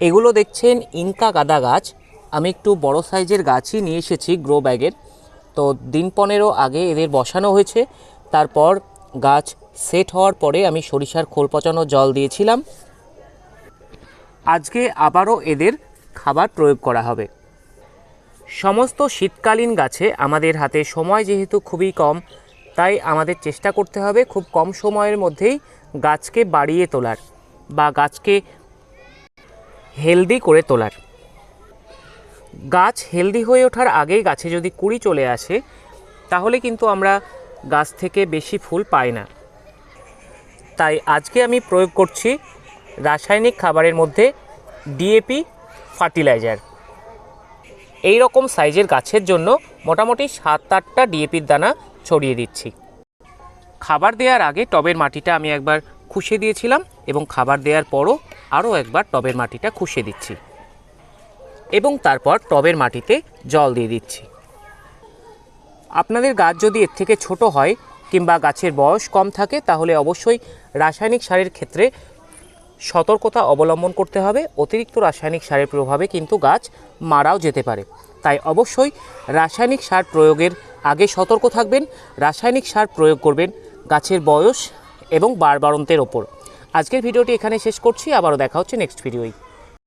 এগুলো দেখছেন ইনকা গাদা গাছ। আমি একটু বড় সাইজের গাছই নিয়ে এসেছি গ্রো ব্যাগের। তো দিন পনেরো আগে এদের বসানো হয়েছে। তারপর গাছ সেট হওয়ার পরে আমি সরিষার খোল পচানো জল দিয়েছিলাম। আজকে আবারও এদের খাবার প্রয়োগ করা হবে। সমস্ত শীতকালীন গাছে আমাদের হাতে সময় যেহেতু খুবই কম, তাই আমাদের চেষ্টা করতে হবে খুব কম সময়ের মধ্যেই গাছকে বাড়িয়ে তোলার বা গাছকে হেলদি করে তোলার। গাছ হেলদি হয়ে ওঠার আগেই গাছে যদি কুড়ি চলে আসে, তাহলে কিন্তু আমরা গাছ থেকে বেশি ফুল পাই না। তাই আজকে আমি প্রয়োগ করছি রাসায়নিক খাবারের মধ্যে ডিএপি ফার্টিলাইজার। এই রকম সাইজের গাছের জন্য মোটামুটি সাত আটটা ডিএপির দানা ছড়িয়ে দিচ্ছি। খাবার দেওয়ার আগে টবের মাটিটা আমি একবার খুশে দিয়েছিলাম এবং খাবার দেওয়ার পরও আরও একবার টবের মাটিটা খুশে দিচ্ছি। এবং তারপর টবের মাটিতে জল দিয়ে দিচ্ছি। আপনাদের গাছ যদি এর থেকে ছোট হয় কিংবা গাছের বয়স কম থাকে, তাহলে অবশ্যই রাসায়নিক সারের ক্ষেত্রে সতর্কতা অবলম্বন করতে হবে। অতিরিক্ত রাসায়নিক সারের প্রভাবে কিন্তু গাছ মারাও যেতে পারে। তাই অবশ্যই রাসায়নিক সার প্রয়োগের আগে সতর্ক থাকবেন। রাসায়নিক সার প্রয়োগ করবেন গাছের বয়স এবং বাড়বাড়ন্তের ওপর। আজকের ভিডিওটি এখানে শেষ করছি আবারও দেখা হচ্ছে নেক্সট ভিডিওয়।